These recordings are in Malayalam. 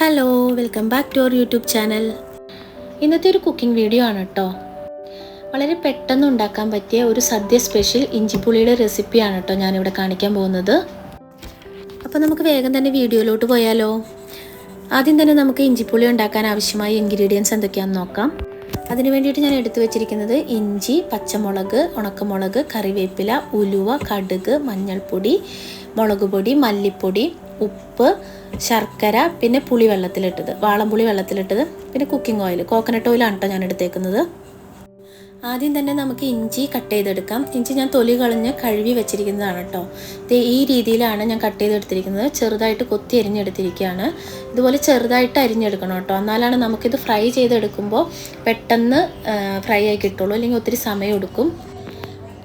Hello welcome back to our YouTube channel ഇന്നത്തെ ഒരു കുക്കിംഗ് വീഡിയോ ആണ് കേട്ടോ വളരെ പെട്ടെന്ന് ഉണ്ടാക്കാൻ പറ്റിയ ഒരു സദ്യ സ്പെഷ്യൽ ഇഞ്ചിപ്പുളിയുടെ റെസിപ്പിയാണ് കേട്ടോ ഞാനിവിടെ കാണിക്കാൻ പോകുന്നത്. അപ്പോൾ നമുക്ക് വേഗം തന്നെ വീഡിയോയിലോട്ട് പോയാലോ. ആദ്യം തന്നെ നമുക്ക് ഇഞ്ചിപ്പുളി ഉണ്ടാക്കാൻ ആവശ്യമായ ഇൻഗ്രീഡിയൻസ് എന്തൊക്കെയാണെന്ന് നോക്കാം. അതിന് വേണ്ടിയിട്ട് ഞാൻ എടുത്തു വെച്ചിരിക്കുന്നത് ഇഞ്ചി പച്ചമുളക് ഉണക്കമുളക് കറിവേപ്പില ഉലുവ കടുക് മഞ്ഞൾപ്പൊടി മുളക് പൊടി മല്ലിപ്പൊടി ഉപ്പ് ശർക്കര പിന്നെ പുളി വെള്ളത്തിലിട്ടത്. വാളംപുളി വെള്ളത്തിലിട്ടത് പിന്നെ കുക്കിംഗ് ഓയിൽ കോക്കനട്ട് ഓയിലാണ് ഞാൻ എടുത്തേക്കുന്നത്. ആദ്യം തന്നെ നമുക്ക് ഇഞ്ചി കട്ട് ചെയ്തെടുക്കാം. ഇഞ്ചി ഞാൻ തൊലി കളഞ്ഞ് കഴുകി വെച്ചിരിക്കുന്നതാണ് കേട്ടോ ഈ രീതിയിലാണ് ഞാൻ കട്ട് ചെയ്തെടുത്തിരിക്കുന്നത്. ചെറുതായിട്ട് കൊത്തി അരിഞ്ഞെടുത്തിരിക്കുകയാണ്. ഇതുപോലെ ചെറുതായിട്ട് അരിഞ്ഞെടുക്കണം കേട്ടോ എന്നാലാണ് നമുക്കിത് ഫ്രൈ ചെയ്തെടുക്കുമ്പോൾ പെട്ടെന്ന് ഫ്രൈ ആയി കിട്ടുള്ളൂ. അല്ലെങ്കിൽ ഒത്തിരി സമയം എടുക്കും.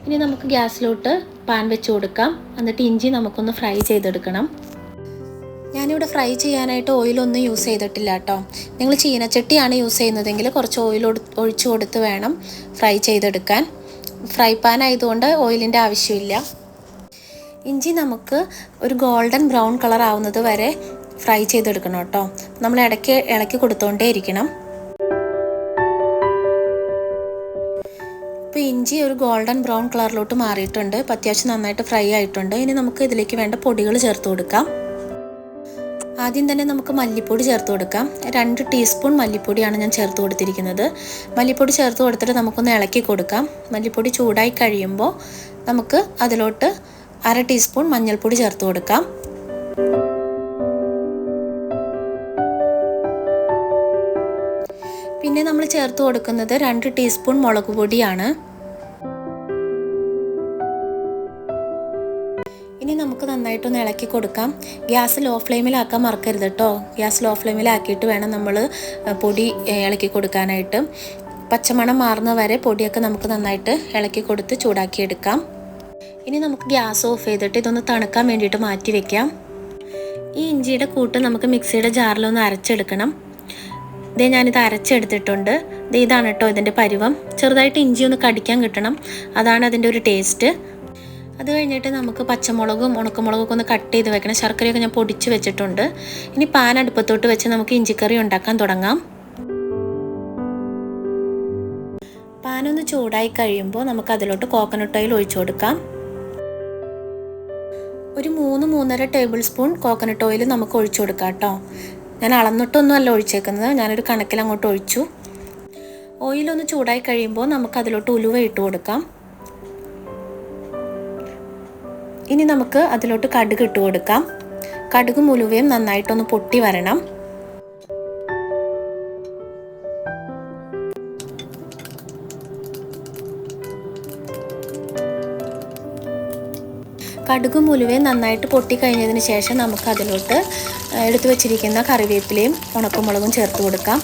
ഇനി നമുക്ക് ഗ്യാസിലോട്ട് പാൻ വെച്ച് കൊടുക്കാം. എന്നിട്ട് ഇഞ്ചി നമുക്കൊന്ന് ഫ്രൈ ചെയ്തെടുക്കണം. ഞാനിവിടെ ഫ്രൈ ചെയ്യാനായിട്ട് ഓയിലൊന്നും യൂസ് ചെയ്തിട്ടില്ല കേട്ടോ. നിങ്ങൾ ചീനച്ചട്ടിയാണ് യൂസ് ചെയ്യുന്നതെങ്കിൽ കുറച്ച് ഓയിൽ ഒഴിച്ചു കൊടുത്ത് വേണം ഫ്രൈ ചെയ്തെടുക്കാൻ. ഫ്രൈ പാൻ ആയതുകൊണ്ട് ഓയിലിന്റെ ആവശ്യമില്ല. ഇഞ്ചി നമുക്ക് ഒരു ഗോൾഡൻ ബ്രൗൺ കളർ ആവുന്നത് വരെ ഫ്രൈ ചെയ്തെടുക്കണം കേട്ടോ. നമ്മൾ ഇടയ്ക്ക് ഇളക്കി കൊടുത്തോണ്ടേ ഇരിക്കണം. ഇപ്പോൾ ഇഞ്ചി ഒരു ഗോൾഡൻ ബ്രൗൺ കളറിലോട്ട് മാറിയിട്ടുണ്ട്. ഇപ്പോൾ അത്യാവശ്യം നന്നായിട്ട് ഫ്രൈ ആയിട്ടുണ്ട്. ഇനി നമുക്ക് ഇതിലേക്ക് വേണ്ട പൊടികൾ ചേർത്ത് കൊടുക്കാം. ആദ്യം തന്നെ നമുക്ക് മല്ലിപ്പൊടി ചേർത്ത് കൊടുക്കാം. രണ്ട് ടീസ്പൂൺ മല്ലിപ്പൊടിയാണ് ഞാൻ ചേർത്ത് കൊടുത്തിരിക്കുന്നത്. മല്ലിപ്പൊടി ചേർത്ത് കൊടുത്തിട്ട് നമുക്കൊന്ന് ഇളക്കി കൊടുക്കാം. മല്ലിപ്പൊടി ചൂടായി കഴിയുമ്പോൾ നമുക്ക് അതിലോട്ട് അര ടീസ്പൂൺ മഞ്ഞൾപ്പൊടി ചേർത്ത് കൊടുക്കാം. പിന്നെ നമ്മൾ ചേർത്ത് കൊടുക്കുന്നത് രണ്ട് ടീസ്പൂൺ മുളക് പൊടിയാണ്. നന്നായിട്ടൊന്ന് ഇളക്കി കൊടുക്കാം. ഗ്യാസ് ലോ ഫ്ലെയിമിലാക്കാൻ മറക്കരുത് കേട്ടോ ഗ്യാസ് ലോ ഫ്ലെയിമിലാക്കിയിട്ട് വേണം നമ്മൾ പൊടി ഇളക്കി കൊടുക്കാനായിട്ട്. പച്ചമണം മാറുന്ന വരെ പൊടിയൊക്കെ നമുക്ക് നന്നായിട്ട് ഇളക്കി കൊടുത്ത് ചൂടാക്കിയെടുക്കാം. ഇനി നമുക്ക് ഗ്യാസ് ഓഫ് ചെയ്തിട്ട് ഇതൊന്ന് തണുക്കാൻ വേണ്ടിയിട്ട് മാറ്റി വെക്കാം. ഈ ഇഞ്ചിയുടെ കൂട്ട് നമുക്ക് മിക്സിയുടെ ജാറിലൊന്ന് അരച്ചെടുക്കണം. ഇതേ ഞാനിത് അരച്ചെടുത്തിട്ടുണ്ട്. ഇത് ഇതാണ് കേട്ടോ ഇതിന്റെ പരുവം. ചെറുതായിട്ട് ഇഞ്ചി ഒന്ന് കടിക്കാൻ കിട്ടണം. അതാണ് അതിന്റെ ഒരു ടേസ്റ്റ് അത് കഴിഞ്ഞിട്ട് നമുക്ക് പച്ചമുളകും ഉണക്കമുളകൊക്കെ ഒന്ന് കട്ട് ചെയ്ത് വെക്കണം. ശർക്കരയൊക്കെ ഞാൻ പൊടിച്ച് വെച്ചിട്ടുണ്ട്. ഇനി പാൻ അടുപ്പത്തോട്ട് വെച്ച് നമുക്ക് ഇഞ്ചിക്കറി ഉണ്ടാക്കാൻ തുടങ്ങാം. പാനൊന്ന് ചൂടായി കഴിയുമ്പോൾ നമുക്ക് അതിലോട്ട് കോക്കനട്ട് ഓയിൽ ഒഴിച്ചു കൊടുക്കാം. ഒരു മൂന്ന് മൂന്നര ടേബിൾ സ്പൂൺ കോക്കനട്ട് ഓയിൽ നമുക്ക് ഒഴിച്ചു കൊടുക്കാം കേട്ടോ. ഞാൻ അളന്നിട്ടൊന്നും അല്ല ഒഴിച്ചേക്കുന്നത്. ഞാനൊരു കണക്കിൽ അങ്ങോട്ട് ഒഴിച്ചു ഓയിലൊന്ന് ചൂടായി കഴിയുമ്പോൾ നമുക്ക് അതിലോട്ട് ഉലുവ ഇട്ട് കൊടുക്കാം. ഇനി നമുക്ക് അതിലോട്ട് കടുക് ഇട്ട് കൊടുക്കാം. കടുക് മുഴുവയും നന്നായിട്ടൊന്ന് പൊട്ടി വരണം. കടുക് ഉലുവയും നന്നായിട്ട് പൊട്ടി കഴിഞ്ഞതിന് ശേഷം നമുക്ക് അതിലോട്ട് എടുത്തു വെച്ചിരിക്കുന്ന കറിവേപ്പിലയും ഉണക്കമുളകും ചേർത്ത് കൊടുക്കാം.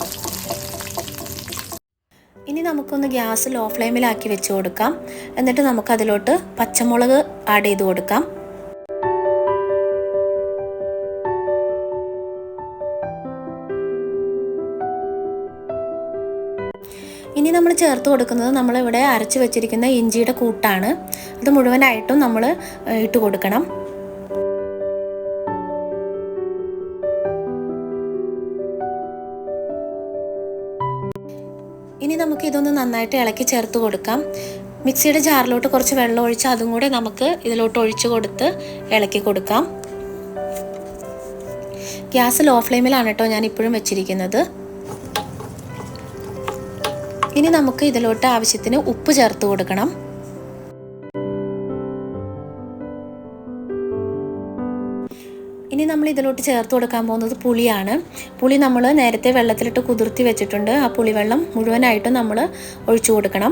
നമുക്കൊന്ന് ഗ്യാസ് ലോ ഫ്ലെയിമിലാക്കി വെച്ച് കൊടുക്കാം. എന്നിട്ട് നമുക്ക് അതിലോട്ട് പച്ചമുളക് ആഡ് ചെയ്ത് കൊടുക്കാം. ഇനി നമ്മൾ ചേർത്ത് കൊടുക്കുന്നത് നമ്മളിവിടെ അരച്ച് വെച്ചിരിക്കുന്ന ഇഞ്ചിയുടെ കൂട്ടാണ്. അത് മുഴുവനായിട്ടും നമ്മൾ ഇട്ട് കൊടുക്കണം. ഇനി നമുക്ക് ഇതൊന്ന് നന്നായിട്ട് ഇളക്കി ചേർത്ത് കൊടുക്കാം. മിക്സിയുടെ ജാറിലോട്ട് കുറച്ച് വെള്ളം ഒഴിച്ച് അതും കൂടെ നമുക്ക് ഇതിലോട്ട് ഒഴിച്ചു കൊടുത്ത് ഇളക്കി കൊടുക്കാം. ഗ്യാസ് ലോ ഫ്ലെയിമിലാണ് കേട്ടോ ഞാൻ ഇപ്പോഴും വെച്ചിരിക്കുന്നത്. ഇനി നമുക്ക് ഇതിലോട്ട് ആവശ്യത്തിന് ഉപ്പ് ചേർത്ത് കൊടുക്കണം. ഇനി നമ്മൾ ഇതിലോട്ട് ചേർത്ത് കൊടുക്കാൻ പോകുന്നത് പുളിയാണ്. പുളി നമ്മൾ നേരത്തെ വെള്ളത്തിലിട്ട് കുതിർത്തി വെച്ചിട്ടുണ്ട്. ആ പുളിവെള്ളം മുഴുവനായിട്ടും നമ്മൾ ഒഴിച്ചു കൊടുക്കണം.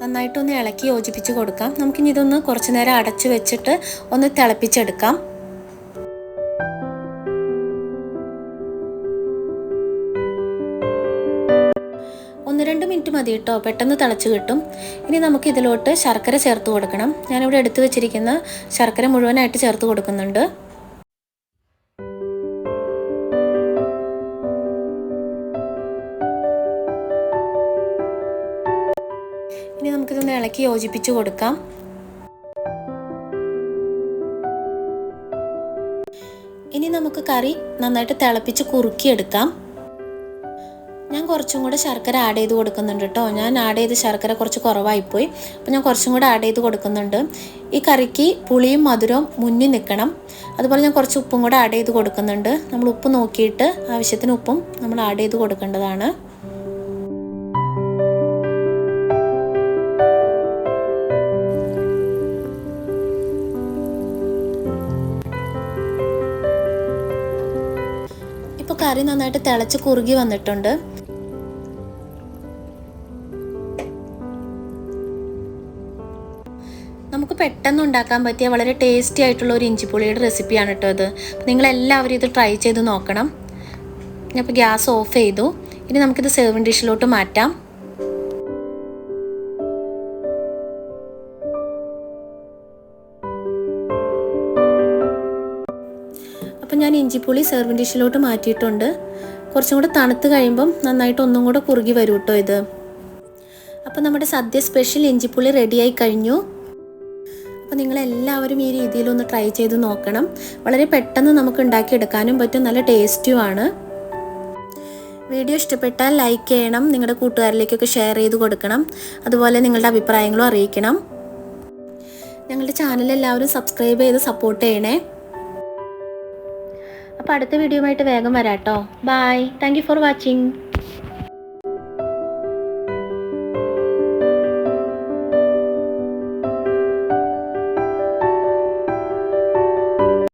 നന്നായിട്ടൊന്ന് ഇളക്കി യോജിപ്പിച്ച് കൊടുക്കാം. നമുക്കിനി ഇതൊന്ന് കുറച്ചു നേരം അടച്ചു വെച്ചിട്ട് ഒന്ന് തിളപ്പിച്ചെടുക്കാം. ഒന്ന് രണ്ട് മിനിറ്റ് മതി കേട്ടോ. പെട്ടെന്ന് തിളച്ച് കിട്ടും. ഇനി നമുക്ക് ഇതിലോട്ട് ശർക്കര ചേർത്ത് കൊടുക്കണം. ഞാനിവിടെ എടുത്തു വെച്ചിരിക്കുന്ന ശർക്കര മുഴുവനായിട്ട് ചേർത്ത് കൊടുക്കുന്നുണ്ട്. ഇനി നമുക്കിതൊന്ന് ഇളക്കി യോജിപ്പിച്ച് കൊടുക്കാം. ഇനി നമുക്ക് കറി നന്നായിട്ട് തിളപ്പിച്ച് കുറുക്കിയെടുക്കാം. ഞാൻ കുറച്ചും കൂടെ ശർക്കര ആഡ് ചെയ്ത് കൊടുക്കുന്നുണ്ട് കേട്ടോ ഞാൻ ആഡ് ചെയ്ത് ശർക്കര കുറച്ച് കുറവായിപ്പോയി. അപ്പോൾ ഞാൻ കുറച്ചും കൂടെ ആഡ് ചെയ്ത് കൊടുക്കുന്നുണ്ട്. ഈ കറിക്ക് പുളിയും മധുരവും മുന്നിൽ നിൽക്കണം അതുപോലെ ഞാൻ കുറച്ച് ഉപ്പും കൂടെ ആഡ് ചെയ്ത് കൊടുക്കുന്നുണ്ട്. നമ്മൾ ഉപ്പ് നോക്കിയിട്ട് ആവശ്യത്തിന് ഉപ്പും നമ്മൾ ആഡ് ചെയ്ത് കൊടുക്കേണ്ടതാണ്. കറി നന്നായിട്ട് തിളച്ച് കുറുകി വന്നിട്ടുണ്ട്. നമുക്ക് പെട്ടെന്ന് ഉണ്ടാക്കാൻ പറ്റിയ വളരെ ടേസ്റ്റി ആയിട്ടുള്ള ഒരു ഇഞ്ചിപ്പുളിയുടെ റെസിപ്പിയാണ് കേട്ടോ ഇത്. അപ്പോൾ നിങ്ങളെല്ലാവരും ഇത് ട്രൈ ചെയ്ത് നോക്കണം. ഞാൻ ഇപ്പോൾ ഗ്യാസ് ഓഫ് ചെയ്തു. ഇനി നമുക്കിത് സെർവിങ് ഡിഷിലോട്ട് മാറ്റാം. അപ്പം ഞാൻ ഇഞ്ചിപ്പുളി സെർവിങ് ഡിഷിലോട്ട് മാറ്റിയിട്ടുണ്ട്. കുറച്ചും കൂടെ തണുത്ത് കഴിയുമ്പം നന്നായിട്ട് ഒന്നും കൂടെ കുറുകി വരും കേട്ടോ ഇത്. അപ്പം നമ്മുടെ സദ്യ സ്പെഷ്യൽ ഇഞ്ചിപ്പുളി റെഡിയായി കഴിഞ്ഞു. അപ്പോൾ നിങ്ങളെല്ലാവരും ഈ രീതിയിലൊന്ന് ട്രൈ ചെയ്ത് നോക്കണം. വളരെ പെട്ടെന്ന് നമുക്ക് ഉണ്ടാക്കിയെടുക്കാനും പറ്റും. നല്ല ടേസ്റ്റുമാണ് വീഡിയോ ഇഷ്ടപ്പെട്ടാൽ ലൈക്ക് ചെയ്യണം. നിങ്ങളുടെ കൂട്ടുകാരിലേക്കൊക്കെ ഷെയർ ചെയ്ത് കൊടുക്കണം. അതുപോലെ നിങ്ങളുടെ അഭിപ്രായങ്ങളും അറിയിക്കണം. ഞങ്ങളുടെ ചാനൽ എല്ലാവരും സബ്സ്ക്രൈബ് ചെയ്ത് സപ്പോർട്ട് ചെയ്യണേ. അപ്പോൾ അടുത്ത വീഡിയോ ആയിട്ട് വേഗം വരാട്ടോ. Bye thank for watching